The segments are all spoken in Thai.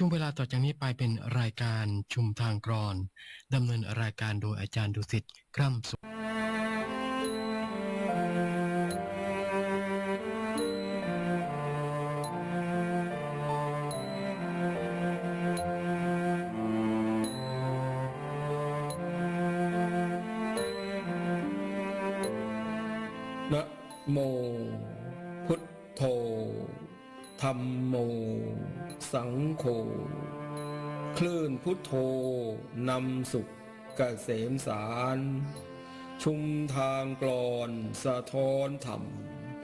ช่วงเวลาต่อจากนี้ไปเป็นรายการชุมทางกรอนดำเนินรายการโดยอาจารย์ดุสิตกล้ำสุข ทโธนำสุขเกษมสาร ชุมทางกลอนสะท้อนธรรม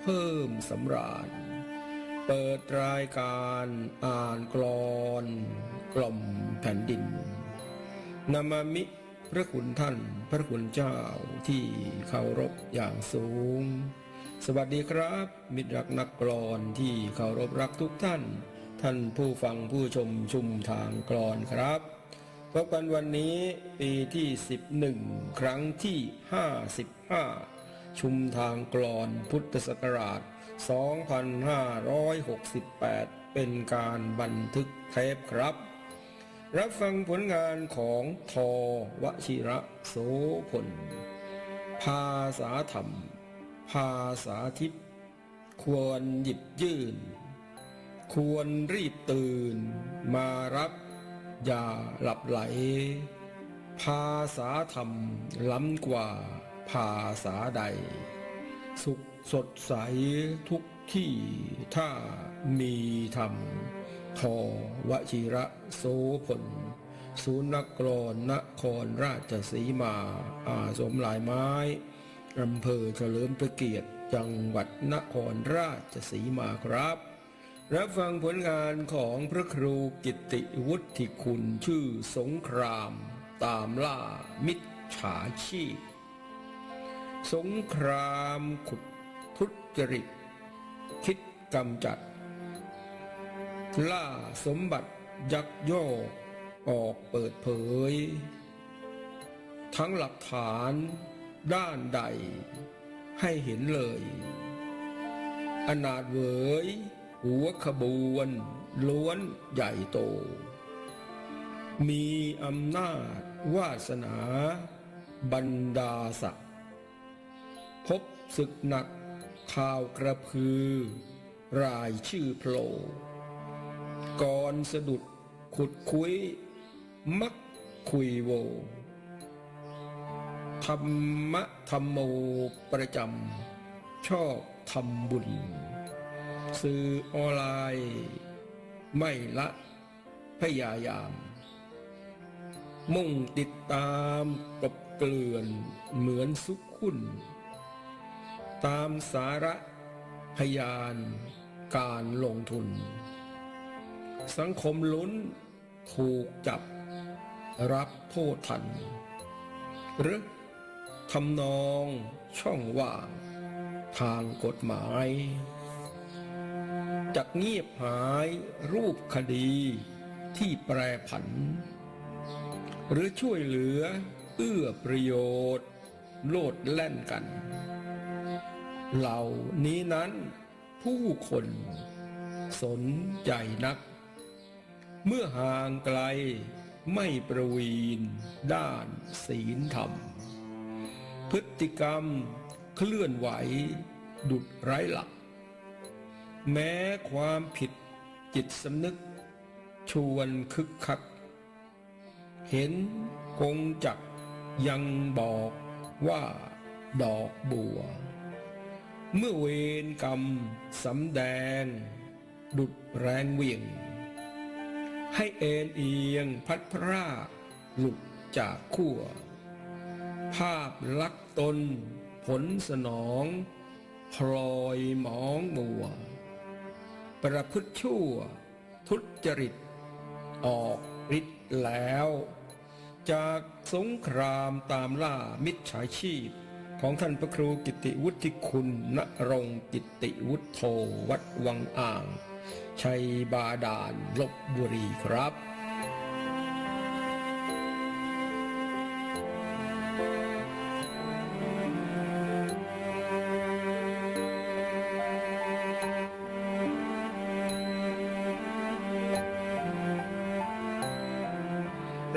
เพิ่มสำราญ เปิดรายการอ่านกลอนกล่อมแผ่นดินนามามิพระคุณท่านพระคุณเจ้าที่เคารพอย่างสูง สวัสดีครับ มิตรรักนักกลอนที่เคารพรักทุกท่าน ท่านผู้ฟังผู้ชมชุมทางกลอนครับ พบกันวันนี้ปีที่ 11 ครั้งที่ 55 ชุมทางกลอนพุทธศักราช 2568 เป็นการบันทึกเทปครับ รับฟังผลงานของทอวชิระโสพล ภาษาธรรม ภาษาทิพย์ควรหยิบยื่น ควรรีบตื่นมารับ อย่าหลับไหล ภาษาธรรมล้ำกว่าภาษาใด สุขสดใสทุกที่ถ้ามีธรรม ทอวชิระโสพลศูนย์นกรนนครราชสีมาอาสมหลายไม้อำเภอเฉลิมพระเกียรติจังหวัดนครราชสีมาครับ รับฟังผลงานของพระครูกิติวุฒิคุณชื่อสงคราม ตามล่ามิจฉาชีพ สงครามขุดทุจริต คิดกำจัด ล่าสมบัติยักยอกออกเปิดเผย ทั้งหลักฐานด้านใดให้เห็นเลย อนาถเหวย หัวขบวน ล้วนใหญ่โต มีอำนาจวาสนา บรรดาศักดิ์พบศึกหนักข่าวกระพือ รายชื่อโผล่ก่อนสะดุดขุดคุย มักคุยโว ธรรมะธรรมโมประจำชอบทำบุญ สื่อออนไลน์ ไม่ละพยายาม มุ่งติดตามกบเกลื่อนเหมือนสุขคุณตามสาระพยานการลงทุน สังคมลุ้นถูกจับรับโทษทัน หรือทำนองช่องว่างทางกฎหมาย จะเงียบหายรูปคดีที่แปรผัน หรือช่วยเหลือเอื้อประโยชน์ โลดแล่นกัน เหล่านี้นั้นผู้คนสนใจนัก เมื่อห่างไกลไม่ประวีนด้านศีลธรรม พฤติกรรมเคลื่อนไหวดุดไร้หลัก แม้ความผิดจิตสำนึกชวนคึกคัก เห็นคงจักยังบอกว่าดอกบัว เมื่อเวรกรรมสำแดง ดุดแรงเวียง ให้เอ็นเอียงพัดพรากหลุดจากขั้ว ภาพลักษ์ตนผลสนอง พลอยหมองมัว ประพฤติชั่ว ทุจริต ออกฤทธิ์แล้ว จากสงครามตามล่ามิจฉาชีพ ของท่านพระครูกิติวุฒิคุณณรงกิติวุฒโธวัดวังอ่าง ชัยบาดาลลบบุรีครับ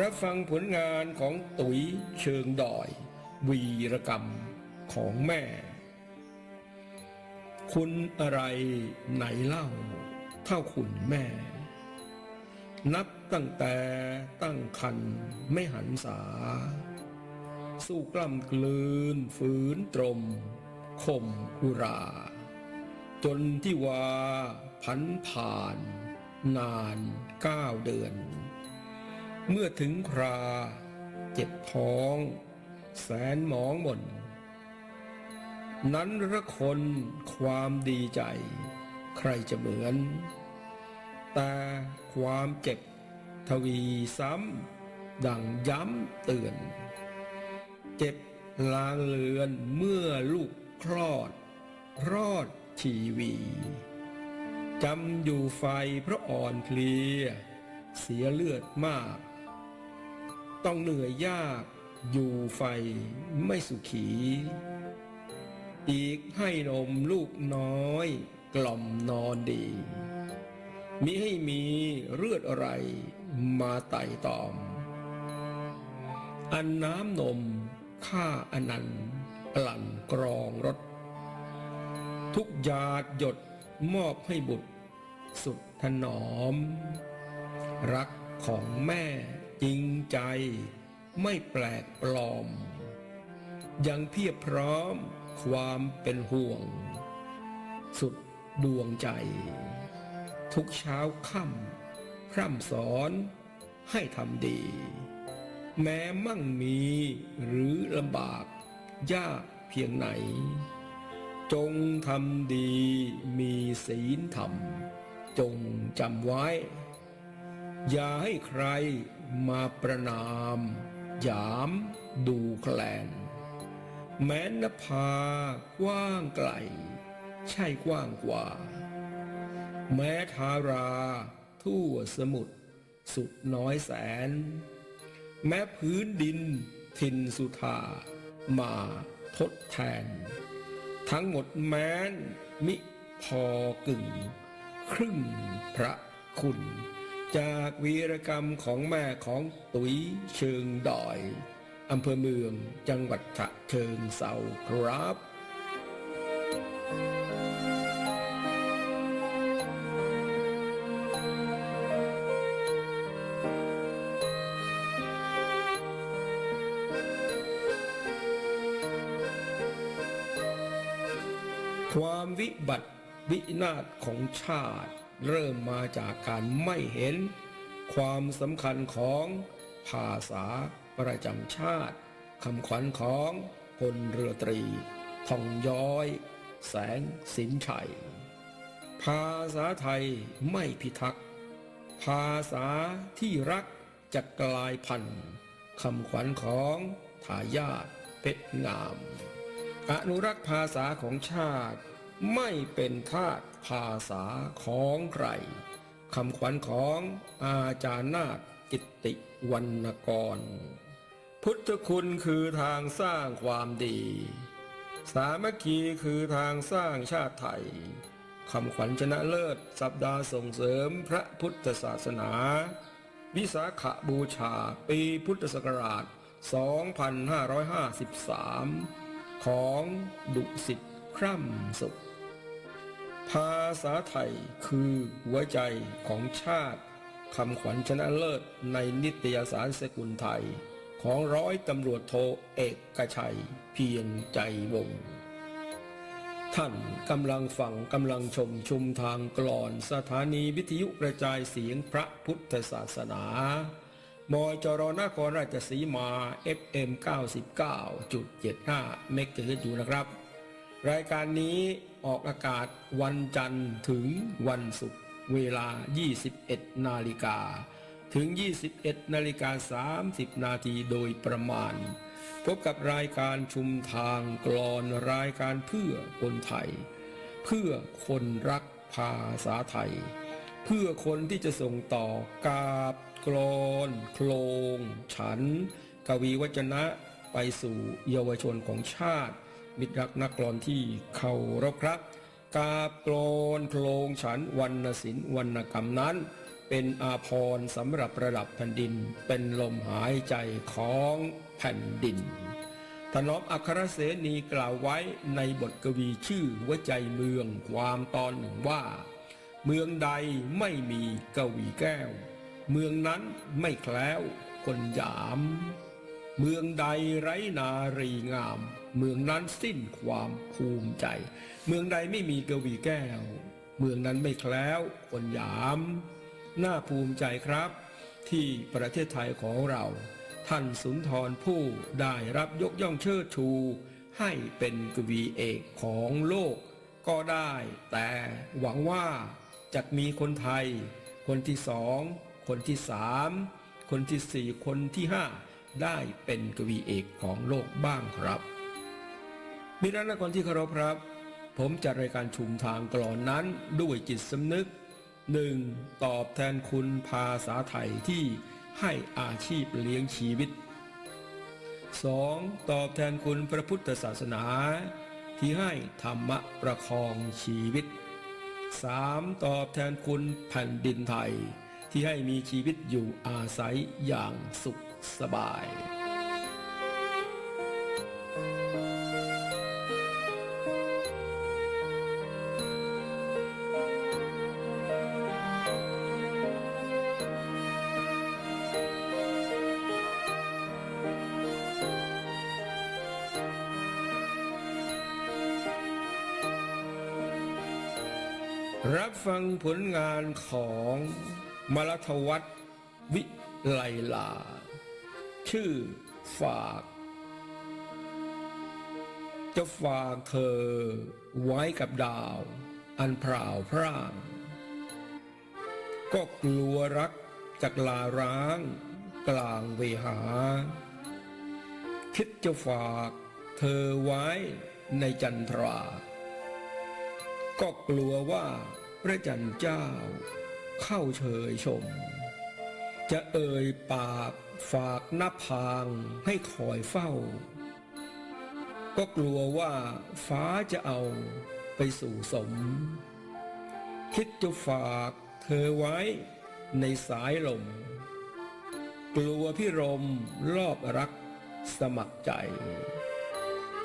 รับฟังผลงานของตุ๋ยเชิงดอย วีรกรรมของแม่ คุณอะไรไหนเล่า เท่าคุณแม่ นับตั้งแต่ตั้งคันไม่หันษา สู้กล้ำกลืนฝืนตรมข่มอุรา จนที่ว่าพันผ่าน นานเก้าเดือน เมื่อถึงครา เจ็บท้อง แสนหมองหม่นนั้นละคนความดีใจ ใครจะเหมือน แต่ความเจ็บทวีซ้ำ ดังย้ำเตือน เจ็บลางเลือนเมื่อลูกคลอด รอดชีวีจำอยู่ไฟเพราะอ่อนเพลีย เสียเลือดมาก ต้องเหนื่อยยาก อยู่ไฟไม่สุขี อีกให้นมลูกน้อย กล่อมนอนดี มิให้มีเลือดอะไรมาไต่ตอม อันน้ำนมข้าอนันต์กลั่นกรองรสทุกหยาดหยดมอบให้บุตร สุดถนอม รักของแม่ จริงใจไม่แปลกปลอม ยังเพียบพร้อมความเป็นห่วง สุดดวงใจ ทุกเช้าค่ำพร่ำสอนให้ทำดี แม้มั่งมีหรือลำบากยากเพียงไหน จงทำดีมีศีลธรรม จงจำไว้ อย่าให้ใคร มาประนามยามดูแคลน แม้นภากว้างไกล ใช่กว้างกว่า แม้ทาราทั่วสมุทรสุดน้อยแสน แม้พื้นดินทินสุธามาทดแทน ทั้งหมดแม้นมิพอกึ่ง ครึ่งพระคุณ จากวีรกรรมของแม่ของตุ๋ยเชิงดอยอำเภอเมืองจังหวัดฉะเชิงเซาครับความวิบัติวินาศของชาติ เริ่มมาจากการไม่เห็น ความสำคัญของภาษาประจำชาติคำขวัญของพลเรือตรีทองย้อย แสงสินชัย ภาษาไทยไม่พิทักษ์ ภาษาที่รักจะกลายพันธุ์คำขวัญของทายาทเพชรงาม อนุรักษ์ภาษาของชาติไม่เป็นทาส ภาษาของใครคำขวัญของอาจารย์นาฏกิตติวรรณกร พุทธคุณคือทางสร้างความดี สามัคคีคือทางสร้างชาติไทยคำขวัญชนะเลิศ สัปดาห์ส่งเสริมพระพุทธศาสนา วิสาขบูชาปีพุทธศักราช 2553 ของดุสิตคร่ำสุข ภาษาไทยคือหัวใจของชาติคำขวัญชนะเลิศในนิตยสารสกุลไทย ของร้อยตำรวจโทเอกกชัย เพียงใจวง ท่านกำลังฟังกำลังชมชุมทางกลอนสถานีวิทยุกระจายเสียงพระพุทธศาสนามอจรนครราชสีมา FM 99.75 เมกะเฮิรตซ์อยู่นะครับ รายการนี้ออกอากาศวันจันทร์ถึงวันศุกร์เวลา 21 นาฬิกา ถึง 21 นาฬิกา 30 นาทีโดยประมาณ พบกับรายการชุมทางกลอนรายการเพื่อคนไทย เพื่อคนรักภาษาไทย เพื่อคนที่จะส่งต่อกาบกรอนโคลง ฉัน กวีวจนะไปสู่เยาวชนของชาติ มิตรรักนักกลอนที่เคารพครับ กาบกรอนโคลงฉันวรรณศิลป์วรรณกรรมนั้น เป็นอาภรณ์สำหรับระดับแผ่นดิน เป็นลมหายใจของแผ่นดิน ถนอมอัครเสนีกล่าวไว้ในบทกวีชื่อหัวใจเมืองความตอนหนึ่งว่า เมืองใดไม่มีกวีแก้ว เมืองนั้นไม่แคล้วคนหยาม เมืองใดไร้นารีงาม เมืองนั้นสิ้นความภูมิใจ เมืองใดไม่มีกวีแก้ว เมืองนั้นไม่แคล้วคนหยาม น่าภูมิใจครับ ที่ประเทศไทยของเรา ท่านสุนทรผู้ได้รับยกย่องเชิดชู ให้เป็นกวีเอกของโลก ก็ได้ แต่หวังว่าจะมีคนไทย คนที่สอง คนที่สามคนที่สี่คนที่ห้าได้เป็นกวีเอกของโลกบ้างครับ มิตรนักคนที่เคารพครับ ผมจัดรายการชุมทางกลอนนั้นด้วยจิตสำนึกหนึ่งตอบแทนคุณภาษาไทยที่ให้อาชีพเลี้ยงชีวิต 2. ตอบแทนคุณพระพุทธศาสนา ที่ให้ธรรมะประคองชีวิต 3. ตอบแทนคุณแผ่นดินไทย ที่ให้มีชีวิตอยู่อาศัยอย่างสุขสบาย รับฟังผลงานของมรัทวัฒน์วิไลลา ชื่อฝาก จะฝากเธอไว้กับดาว อันพร่าวพร่าง ก็กลัวรักจากลาร้าง กลางเวหา คิดจะฝากเธอไว้ในจันทรา ก็กลัวว่าพระจันทร์เจ้า เข้าเชยชม จะเอ่ยปากฝากหน้าพางให้คอยเฝ้า ก็กลัวว่าฟ้าจะเอาไปสู่สม คิดจะฝากเธอไว้ในสายลม กลัวพี่รมรอบรักสมัครใจ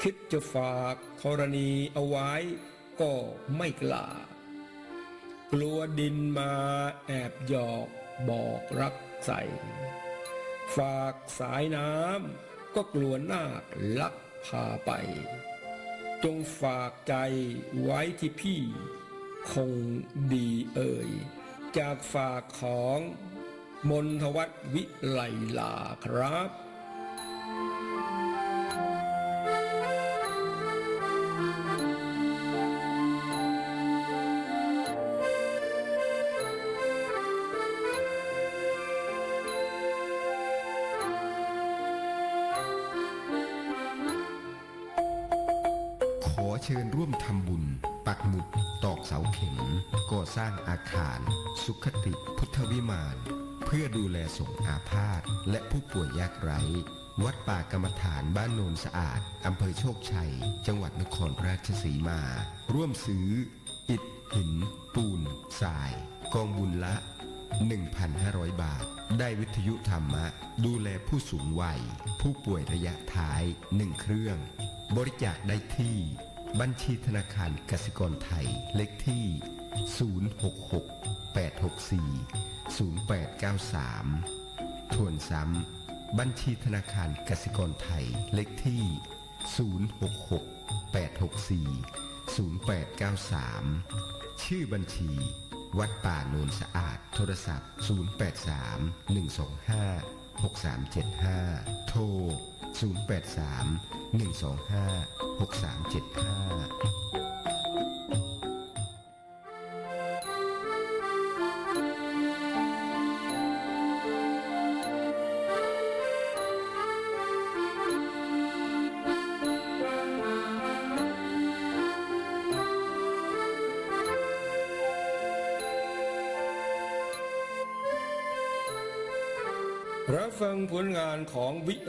คิดจะฝากธรณีเอาไว้ ก็ไม่กล้า กลัวดินมาแอบหยอกบอกรักใส่ฝากสายน้ำก็กลัวนาคลักพาไป จงฝากใจไว้ที่พี่ คงดีเอ่ย จากฝากของมนทวัฒน์วิไลลาครับ เชิญร่วมทำบุญ ปักหมุดตอกเสาเข็มก่อสร้างอาคาร สุขติพุทธวิมาน เพื่อดูแลสงอาพาธและผู้ป่วยยากไร้ วัดป่ากรรมฐานบ้านโนนสะอาดอำเภอโชคชัย จังหวัดนครราชสีมา ร่วมซื้อ อิฐ หิน ปูนทราย กองบุญละ 1,500 บาท ได้วิทยุธรรมะ ดูแลผู้สูงวัย ผู้ป่วยระยะท้าย1เครื่อง บริจาคได้ที่ บัญชีธนาคารกสิกรไทย เลขที่ 066 864 0893 ทวนซ้ำ บัญชีธนาคารกสิกรไทย เลขที่ 066 864 0893 ชื่อบัญชี วัดป่าโนนสะอาด โทรศัพท์ 083 125 6375 โทร 083 125 6375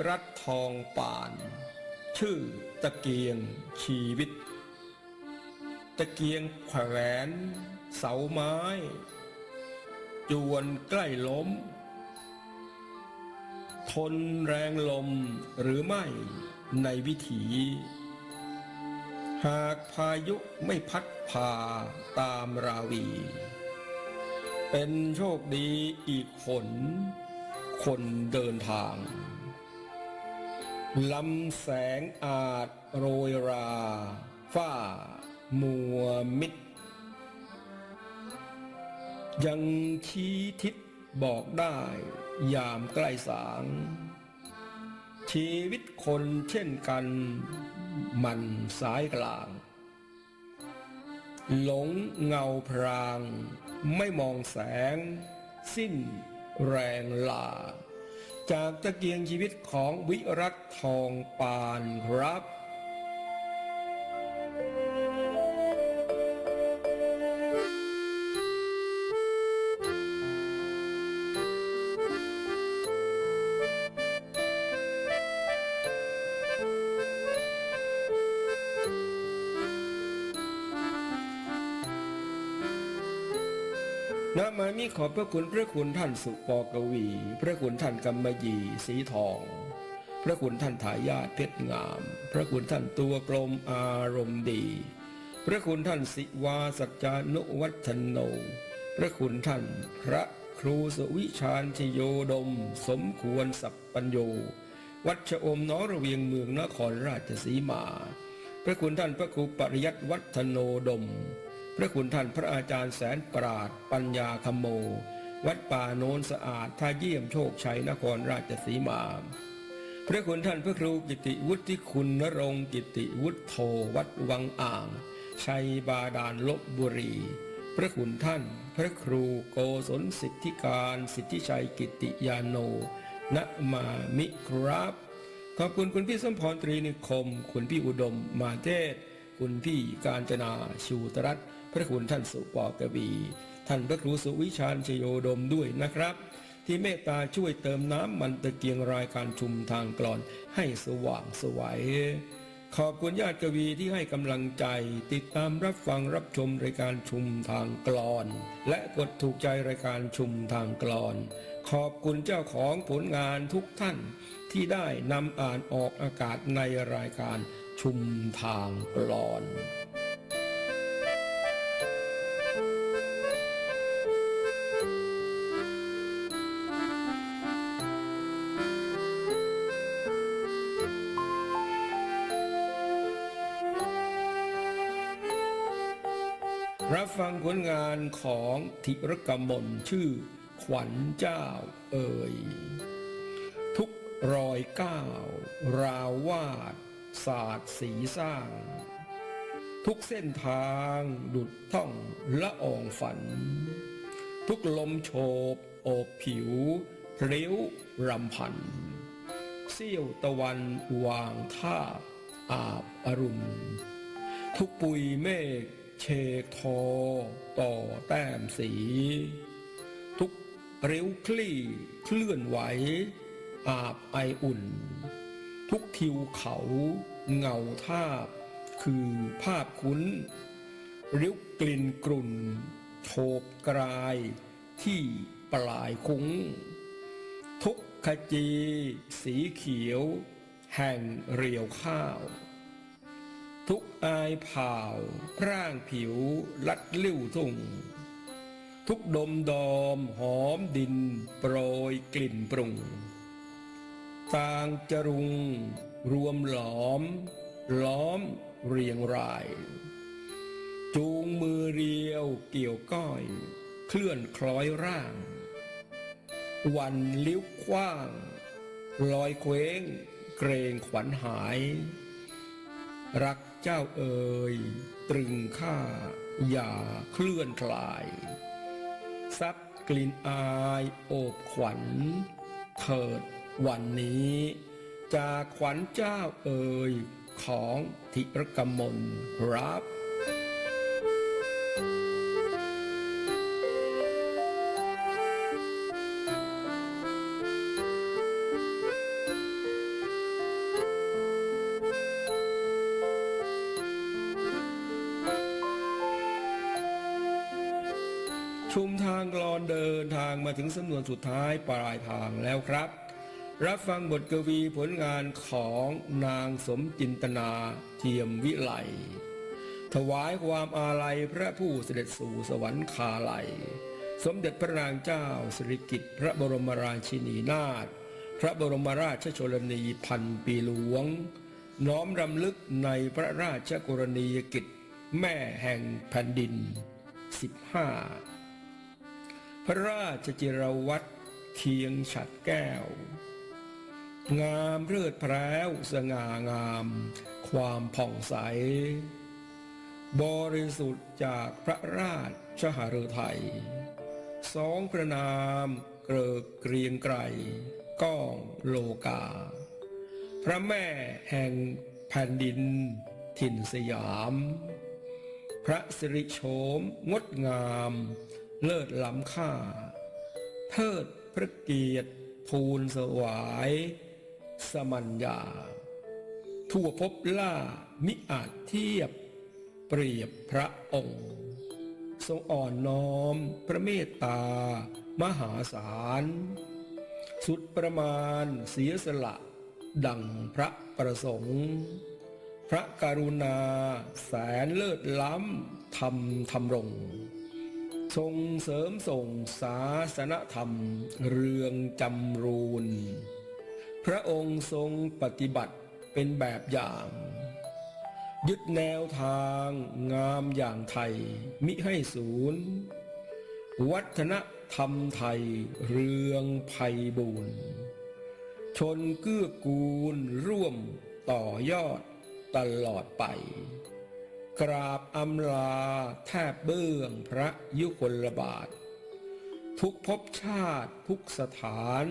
รัตทองป่าน ชื่อตะเกียงชีวิต ตะเกียงแขวนเสาไม้ จวนใกล้ล้ม ทนแรงลมหรือไม่ในวิถี หากพายุไม่พัดพาตามราวี เป็นโชคดีอีกผลคนเดินทาง ลำแสงอาจโรยรา ฝ้า มัวมิด ยังชี้ทิศบอกได้ ยามใกล้สาง ชีวิตคนเช่นกัน มันสายกลาง หลงเงาพราง ไม่มองแสง สิ้นแรงลา จากตะเกียงชีวิตของวิรัตทองปานครับ ณมามิขอบพระคุณพระคุณท่านสุปอกวี พระคุณท่านกำมะหยี่สีทอง พระคุณท่านทายาทเพชรงาม พระคุณท่านตัวกลมอารมณ์ดี พระคุณท่านสิวาสัจจานุวัฒโน พระคุณท่านพระครูสวิชาญชโยดม สมควรสัพปัญโย วัดชะอมน้อระเวียงเมืองนครราชสีมา พระคุณท่านพระครูปริยัติวัฒโนดม พระคุณท่านพระอาจารย์แสนปราดปัญญาคโม วัดป่าโนนสะอาดท่าเยี่ยมโชคชัยนครราชสีมา พระคุณท่านพระครูกิติวุฒิคุณนรงกิติวุฒโธวัดวังอ่าง ชัยบาดาลลบบุรี พระคุณท่าน พระครูโกศลสิทธิการสิทธิชัยกิติยาโนณมามิครับขอบคุณคุณพี่สมพรตรีนิคม คุณพี่อุดมมาเทศ คุณพี่การจนาชูตรัตน์ พระคุณท่านสุปอกบีท่านพระครูสุวิชาญชโยดมด้วยนะครับ ที่เมตตาช่วยเติมน้ำมันตะเกียงรายการชุมทางกลอนให้สว่างสวัยขอบคุณญาติกวีที่ให้กำลังใจ ติดตามรับฟังรับชมรายการชุมทางกลอน และกดถูกใจรายการชุมทางกลอน ขอบคุณเจ้าของผลงานทุกท่าน ที่ได้นำอ่านออกอากาศในรายการชุมทางกลอน ฟังผลงานของธิรกมลชื่อ ขวัญเจ้าเอ่ย ทุกรอยก้าวราววาด ศาสตร์สีสร้าง ทุกเส้นทางดุดท่องละอองฝัน ทุกลมโฉบโอบผิวเพลิ้วรำพัน เสี้ยวตะวันวางท่าอาบอรุณ ทุกปุยเมฆ เชกทอ ต่อแต้มสี ทุกเริ้วคลี่เคลื่อนไหว อาบไออุ่น ทุกทิวเขาเงาทาบ คือภาพคุ้น ริ้วกลิ่นกลุ่นโฉบกลายที่ปลายคุ้ง ทุกขจี สีเขียว แห่งเรียวข้าว ทุกอายผาว ร่างผิว ลัดลิ้วทุ่ง ทุกดมดอมหอมดิน โปรยกลิ่นปรุงต่างจรุง รวมหลอม ล้อมเรียงราย จูงมือเรียวเกี่ยวก้อย เคลื่อนคล้อยร่าง วันลิ้วกว้าง ลอยเคว้งเกรงขวัญหาย รัก เจ้าเอ่ยตรึงข้าอย่าเคลื่อนคลาย ซับกลิ่นอายโอบขวัญ เถิดวันนี้จากขวัญเจ้าเอ่ยของธิรกมลรับ ชุมทางกลอนเดินทางมาถึงสำนวนสุดท้ายปลายทางแล้วครับ รับฟังบทกวีผลงานของนางสมจินตนาเทียมวิไลถวายความอาลัยพระผู้เสด็จสู่สวรรคาลัย สมเด็จพระนางเจ้าสิริกิติ์พระบรมราชินีนาถพระบรมราชชนนีพันปีหลวง น้อมรำลึกในพระราชกรณียกิจ แม่แห่งแผ่นดิน 15 พระราชจิรวัตรเคียงฉัดแก้ว งามเลือดแพร้วสง่างาม ความผ่องใส บริสุทธิ์จากพระราชหฤทัยสองพระนามเกริกเกรียงไกรก้องโลกา พระแม่แห่งแผ่นดินถิ่นสยาม พระสิริโฉมงดงาม เลิศล้ำค่า เทิดพระเกียรติภูลสวาย สมัญญา ทั่วพบล่ามิอาจเทียบ เปรียบพระองค์ ทรงอ่อนน้อมพระเมตตา มหาศาล สุดประมาณเสียสละ ดังพระประสงค์ พระกรุณาแสนเลิศล้ำธรรมธรรมรง ทรงเสริมส่งศาสนธรรม เรืองจำรูน พระองค์ทรงปฏิบัติเป็นแบบอย่าง ยึดแนวทางงามอย่างไทย มิให้ศูนย์ วัฒนธรรมไทยเรืองภัยบูรณ์ชนเกื้อกูลร่วมต่อยอดตลอดไป กราบอำลาแทบเบื้องพระยุคลบาท ทุกภพชาติทุกสถาน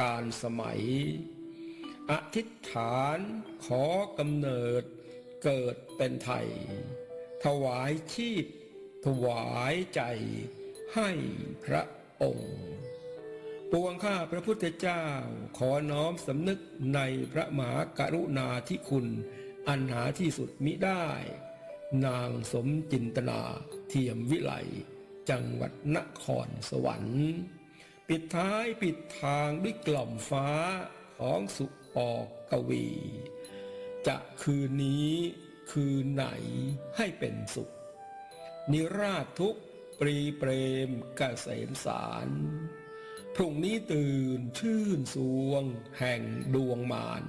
การสมัย อธิษฐานขอกำเนิดเกิดเป็นไทย ถวายชีพ ถวายใจให้พระองค์ปวงข้าพระพุทธเจ้าขอน้อมสำนึกในพระมหากรุณาธิคุณ อันหาที่สุดมิได้ นางสมจินตนาเทียมวิไลจังหวัดนครสวรรค์ ปิดท้ายปิดทางด้วยกล่อมฟ้าของสุออกกวี จะคืนนี้คืนไหนให้เป็นสุข นิราชทุกปรีเปรมกเกษมสารพรุ่งนี้ตื่นชื่นสวง แห่งดวงมาร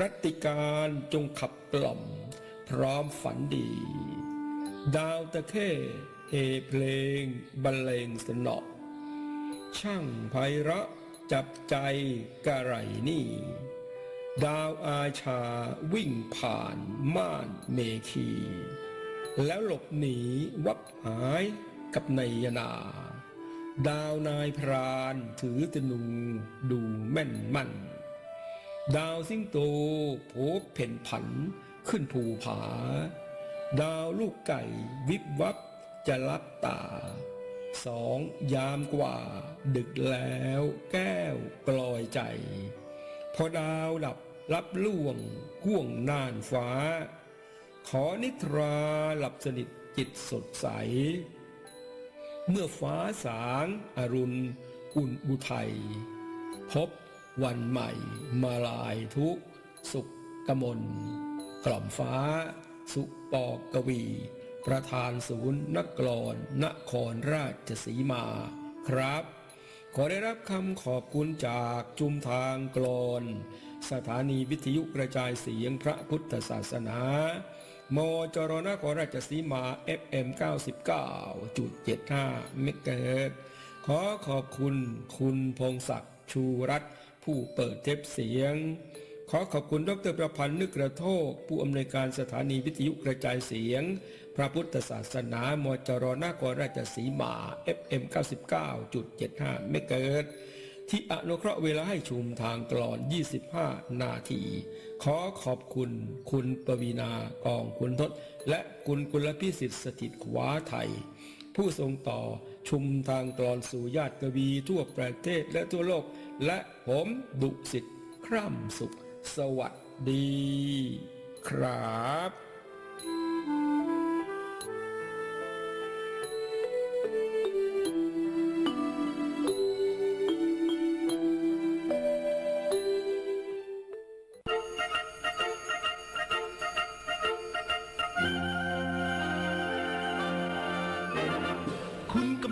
รัตติการจงขับกล่อม พร้อมฝันดี ดาวตะเข้เฮเพลงบรรเลงสนอช่างไพเราะจับใจกะไรนี่ ดาวอาชาวิ่งผ่านม่านเมคี แล้วหลบหนีวับหายกับนายนา ดาวนายพรานถือตนูดูแม่นมั่น ดาวสิงโตโผเพ่นผัน ขึ้นภูผา ดาวลูกไก่วิบวับจะลับตาสองยามกว่า ดึกแล้วแก้วกลอยใจ พอดาวดับรับล่วงห่วงน่านฟ้า ขอนิทราหลับสนิทจิตสดใส เมื่อฟ้าสางอรุณ อุ่นอุทัยพบวันใหม่มาลายทุกสุขกมล กล่อมฟ้า สุปอกกวี ประธานศูนย์นักกลอนนครราชสีมาครับ ขอได้รับคำขอบคุณจากจุมทางกลอนสถานีวิทยุกระจายเสียงพระพุทธศาสนามจรนครราชสีมา FM 99.75เมกะเฮิรตซ์ขอขอบคุณคุณพงศักดิ์ชูรัตน์ผู้เปิดเทปเสียง ขอขอบคุณดรประพันธ์นึกกระโทกผู้อำนวยการสถานีวิทยุกระจายเสียง พระพุทธศาสนามจรนครราชสีมา FM 99.75เมกะเฮิรตที่อนุเคราะห์เวลาให้ชุมทางกลอน 25 นาที ขอขอบคุณ คุณปวีณากองคุณทศ และคุณกุลพิสิทธิ์สถิตขวาไทย ผู้ทรงต่อชุมทางกลอนสู่ญาติกวีทั่วประเทศและทั่วโลก และผมดุสิทธิ์คร่ำสุข สวัสดีครับ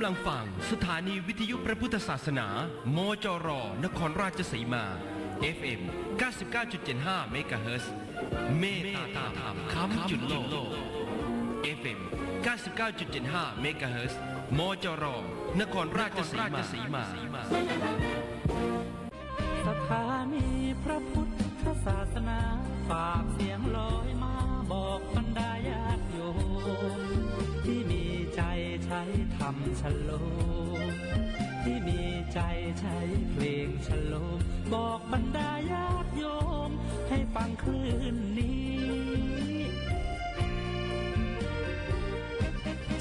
ำลังฟังสถานีวิทยุพระพุทธศาสนา มจร นครราชสีมา FM 99.75เมกะเฮิรตซ์เมตตาธรรมคำจุดโลก FM 99.75เมกะเฮิรตซ์มจรนครราชสีมา สถานีพระพุทธศาสนาฝากเสียงลอยมาบอกบรรดาญาติโยมที่มีใจใช้ทำฉโลม ที่มีใจใช้เพลงฉลมบอกบรรดาญาติโยม ให้ฟังคลื่นนี้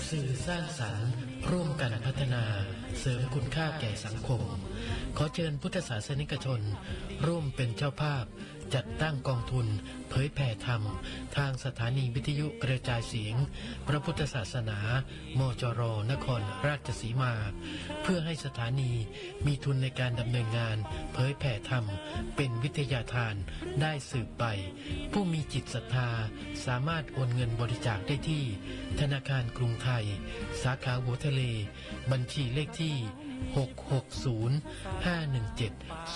สื่อสร้างสรรค์ร่วมกันพัฒนา เสริมคุณค่าแก่สังคม ขอเชิญพุทธศาสนิกชน ร่วมเป็นเจ้าภาพ จัดตั้งกองทุน เผยแผ่ธรรม ทางสถานีวิทยุกระจายเสียง พระพุทธศาสนามจรนครราชสีมา เพื่อให้สถานีมีทุนในการดำเนินงาน เผยแผ่ธรรม เป็นวิทยาทานได้สืบไป ผู้มีจิตศรัทธาสามารถโอนเงินบริจาคได้ที่ ธนาคารกรุงไทย สาขาหัวทะเล บัญชีเลขที่ที่ 660 517